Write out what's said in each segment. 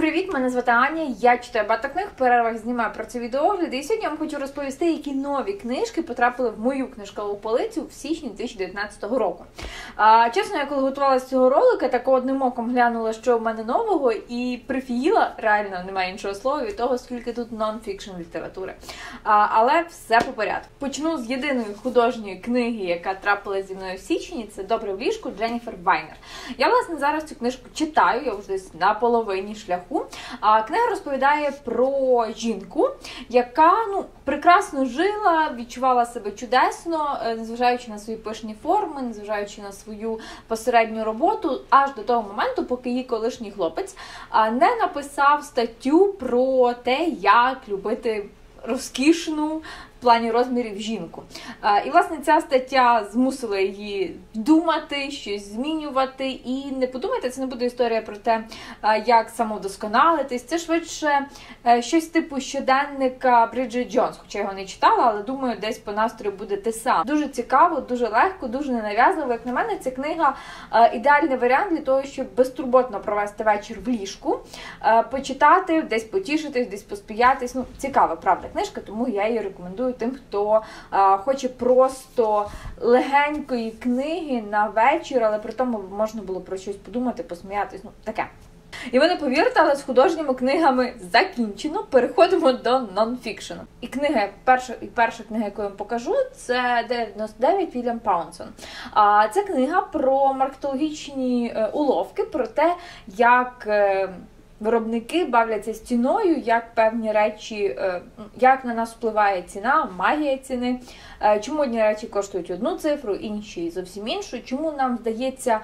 привіт! Мене звати Аня. Я читаю багато книг, в перервах знімаю про це відеоогляди. І сьогодні я вам хочу розповісти, які нові книжки потрапили в мою книжкову полицю в січні 2019 року. А, Чесно, я коли готувалася цього ролика, так одним оком глянула, що в мене нового, і прифігіла, реально немає іншого слова, від того, скільки тут нон-фікшн літератури. А, Але все по порядку. Почну з єдиної художньої книги, яка трапила зі мною в січні. Це добре в ліжку Дженніфер Вайнер. Я власне зараз цю книжку читаю. Я вже десь на половині шляху. А книга розповідає про жінку, яка ну прекрасно жила, відчувала себе чудесно, е, незважаючи на свої пишні форми, незважаючи на свою посередню роботу, аж до того моменту, поки її колишній хлопець не написав статтю про те, як любити розкішну плані розмірів жінку. І власне ця стаття змусила її думати, щось змінювати. І не подумайте, це не буде історія про те, як самовдосконалитись. Це швидше е, щось типу щоденника Бриджит Джонс, хоча його не читала, але думаю, десь по настрою буде те саме. Дуже цікаво, дуже легко, дуже ненав'язливо. Як на мене, ця книга е, ідеальний варіант для того, щоб безтурботно провести вечір в ліжку, е, почитати, десь потішитись, десь поспіятись. Ну, цікава, правда, книжка, тому я її рекомендую рекомендую тим, хто а, хоче просто легенької книги на вечір, але при тому можна було про щось подумати, посміятись. Ну, таке. І ви не повірите, але з художніми книгами закінчено. Переходимо до нонфікшену. І книга, перша і перша книга, яку я вам покажу, це 99 Вільям Паунсон. А це книга про маркетологічні е, уловки, про те, як. Виробники бавляться з ціною, як певні речі, е, як на нас впливає ціна, магія ціни, е, чому одні речі коштують одну цифру, інші зовсім іншу. Чому нам здається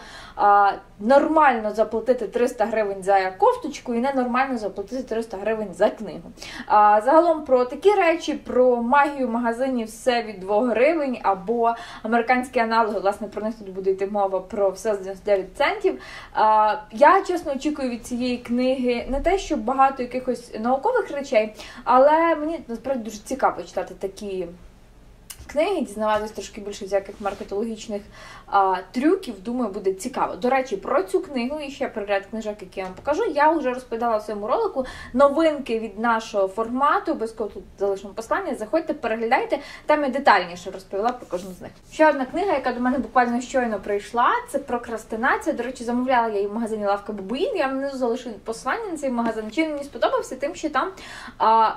нормально заплатити 300 гривень за кофточку і ненормально заплатити 300 гривень за книгу. Загалом про такі речі, про магію магазинів все від 2 гривень або американські аналоги, власне, про них тут буде йти мова про все з 99 центів. Я чесно очікую від цієї книги книги не те, що багато якихось наукових речей, але мені насправді дуже цікаво читати такі книги, дізнаватися трошки більше всяких маркетологічних а, трюків. Думаю, буде цікаво. До речі, про цю книгу і ще про ряд книжок, які я вам покажу. Я вже розповідала в своєму ролику новинки від нашого формату. Обов'язково тут залишимо послання. Заходьте, переглядайте. Там я детальніше розповіла про кожну з них. Ще одна книга, яка до мене буквально щойно прийшла, це прокрастинація. До речі, замовляла я її в магазині Лавка Бабуїн. Я внизу залишу посилання на цей магазин. Чи мені сподобався тим, що там а,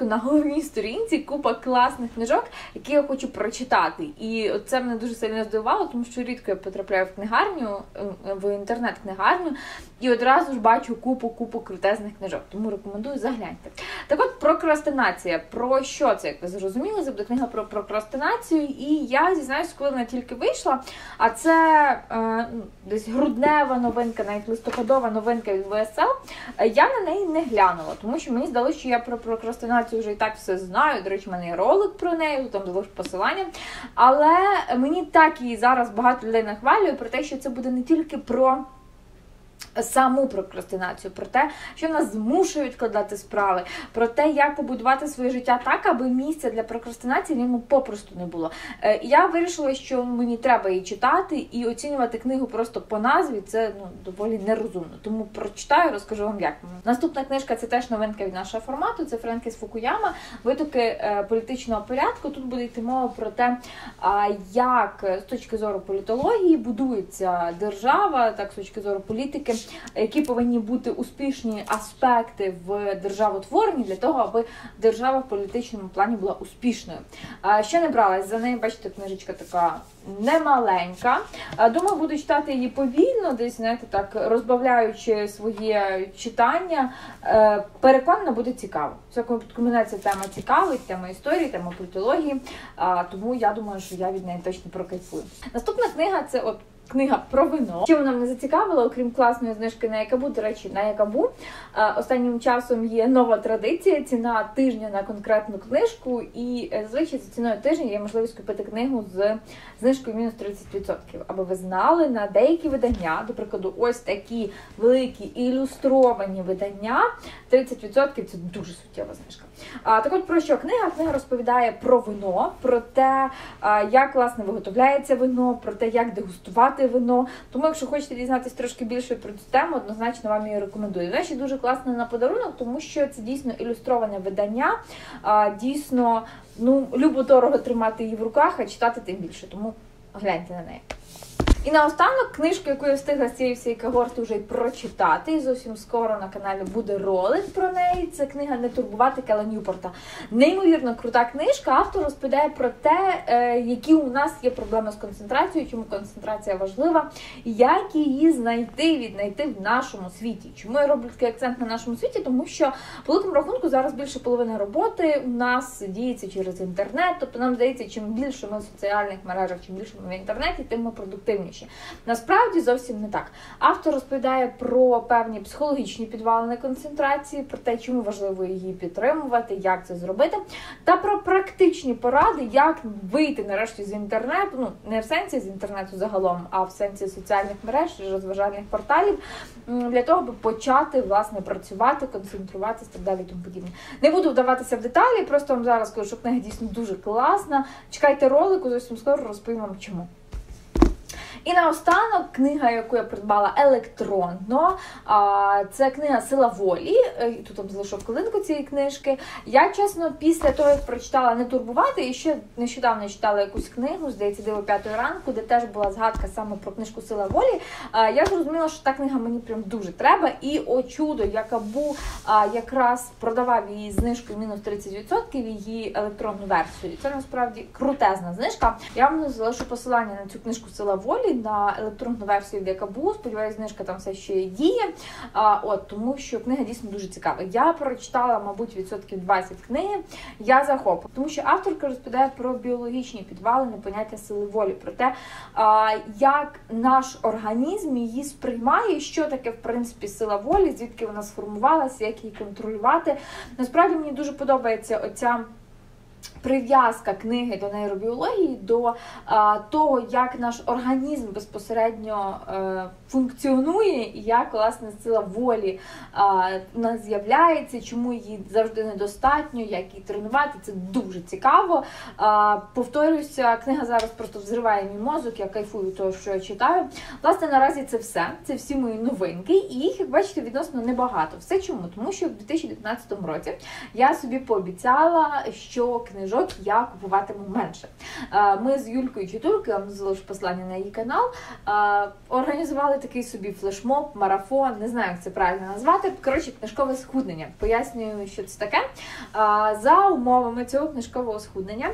на головній сторінці купа класних книжок, які я хочу прочитати. І це мене дуже сильно здивувало, тому що рідко я потрапляю в книгарню, в інтернет-книгарню, і одразу ж бачу купу-купу крутезних книжок. Тому рекомендую загляньте. Так от прокрастинація. Про що це, як ви зрозуміли? Це буде книга про прокрастинацію. І я зізнаюся, коли вона тільки вийшла, а це е, ну, десь груднева новинка, навіть листопадова новинка від ВСЛ, я на неї не глянула, тому що мені здалося, що я про прокрастинацію вже і так все знаю. До речі, в мене є ролик про неї, там посилання. Але мені так і зараз багато людей нахвалює про те, що це буде не тільки про саму прокрастинацію, про те, що нас змушують відкладати справи, про те, як побудувати своє життя так, аби місця для прокрастинації йому попросту не було. Е, я вирішила, що мені треба її читати і оцінювати книгу просто по назві це ну доволі нерозумно. Тому прочитаю, розкажу вам, як наступна книжка це теж новинка від нашого формату. Це Френкіс Фукуяма, витоки е, політичного порядку. Тут буде йти мова про те, як з точки зору політології будується держава, так з точки зору політики які повинні бути успішні аспекти в державотворенні для того, аби держава в політичному плані була успішною. Ще не бралась за неї, бачите, книжечка така немаленька. Думаю, буду читати її повільно, десь знаєте, так розбавляючи своє читання. Е, переконана, буде цікаво. Мене ця тема цікавить, тема історії, тема політології. Тому я думаю, що я від неї точно прокайфую. Наступна книга це от книга про вино. Що вона мене зацікавила, окрім класної знижки на якабу, до речі, на якабу. Останнім часом є нова традиція, ціна тижня на конкретну книжку, і е, зазвичай за ціною тижня є можливість купити книгу з знижкою мінус 30%. Аби ви знали на деякі видання, до прикладу, ось такі великі ілюстровані видання. 30% це дуже суттєва знижка. А так от про що книга? Книга розповідає про вино, про те, як власне виготовляється вино, про те, як дегустувати вино. Тому, якщо хочете дізнатися трошки більше про цю тему, однозначно вам її рекомендую. Вона ще дуже класна на подарунок, тому що це дійсно ілюстроване видання. Дійсно, ну любо дорого тримати її в руках, а читати тим більше. Тому гляньте на неї. І наостанок книжку, яку я встигла з цієї всієї когорти вже й прочитати. І зовсім скоро на каналі буде ролик про неї. Це книга Не турбувати Кела Ньюпорта. Неймовірно крута книжка. Автор розповідає про те, е, які у нас є проблеми з концентрацією, чому концентрація важлива, як її знайти, віднайти в нашому світі. Чому я роблю такий акцент на нашому світі? Тому що по великому рахунку зараз більше половини роботи у нас діється через інтернет. Тобто нам здається, чим більше ми в соціальних мережах, чим більше ми в інтернеті, тим ми продуктивніші інші. Насправді зовсім не так. Автор розповідає про певні психологічні підвалини концентрації, про те, чому важливо її підтримувати, як це зробити, та про практичні поради, як вийти нарешті з інтернету, ну не в сенсі з інтернету загалом, а в сенсі соціальних мереж, розважальних порталів, для того, аби почати власне працювати, концентруватися так далі. Тому подібне. Не буду вдаватися в деталі, просто вам зараз скажу, що книга дійсно дуже класна. Чекайте ролику, зовсім скоро розповім вам чому. І наостанок книга, яку я придбала електронно, це книга Сила волі. Е, тут там залишив колинку цієї книжки. Я, чесно, після того, як прочитала не турбувати, і ще нещодавно читала якусь книгу, здається, диво п'ятої ранку, де теж була згадка саме про книжку Сила волі. Я зрозуміла, що та книга мені прям дуже треба. І о чудо, Якабу якраз продавав її знижкою мінус 30% її електронну версію. Це насправді крутезна знижка. Я вам залишу посилання на цю книжку Сила волі на електронну версію ДКБУ. Сподіваюся, знижка там все ще діє. А, от Тому що книга дійсно дуже цікава. Я прочитала, мабуть, відсотків 20 книги. Я захоплю, тому що авторка розповідає про біологічні підвалини, поняття сили волі, про те, а, як наш організм її сприймає, що таке в принципі сила волі, звідки вона сформувалася, як її контролювати. Насправді мені дуже подобається оця. Прив'язка книги до нейробіології, до а, того, як наш організм безпосередньо е, функціонує, і як власне сила волі а, у нас з'являється, чому її завжди недостатньо, як її тренувати. Це дуже цікаво. А, Повторюся, книга зараз просто взриває мій мозок, я кайфую того, що я читаю. Власне, наразі це все. Це всі мої новинки, і їх, як бачите, відносно небагато. Все чому? Тому що в 2019 році я собі пообіцяла, що книжок я купуватиму менше. Ми з Юлькою Читуркою, я вам залишу послання на її канал, організували такий собі флешмоб, марафон, не знаю, як це правильно назвати. Коротше, книжкове схуднення. Пояснюю, що це таке. За умовами цього книжкового схуднення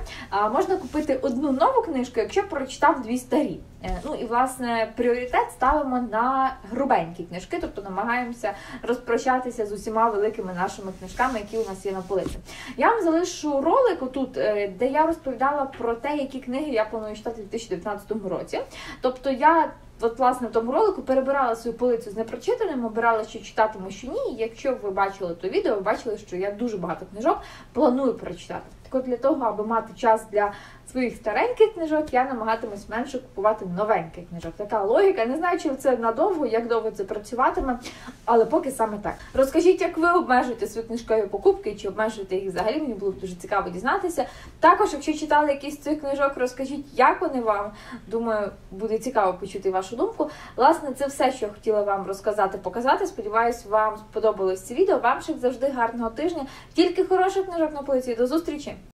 можна купити одну нову книжку, якщо прочитав дві старі. Е, ну і власне пріоритет ставимо на грубенькі книжки, тобто намагаємося розпрощатися з усіма великими нашими книжками, які у нас є на полиці. Я вам залишу ролик отут, е, де я розповідала про те, які книги я планую читати у 2019 році. Тобто я. От, власне, в тому ролику перебирала свою полицю з непрочитаним, обирала, що читатиму, що ні. Якщо ви бачили то відео, ви бачили, що я дуже багато книжок планую прочитати. Так от для того, аби мати час для своїх стареньких книжок, я намагатимусь менше купувати новеньких книжок. Така логіка. Не знаю, чи це надовго, як довго це працюватиме, але поки саме так. Розкажіть, як ви обмежуєте свої книжкові покупки, чи обмежуєте їх взагалі, мені було б дуже цікаво дізнатися. Також, якщо читали якісь з цих книжок, розкажіть, як вони вам. Думаю, буде цікаво почути вашу думку. Власне, це все, що я хотіла вам розказати, показати. Сподіваюсь, вам сподобалось це відео. Вам ще завжди гарного тижня. Тільки хороших книжок на полиці. До зустрічі!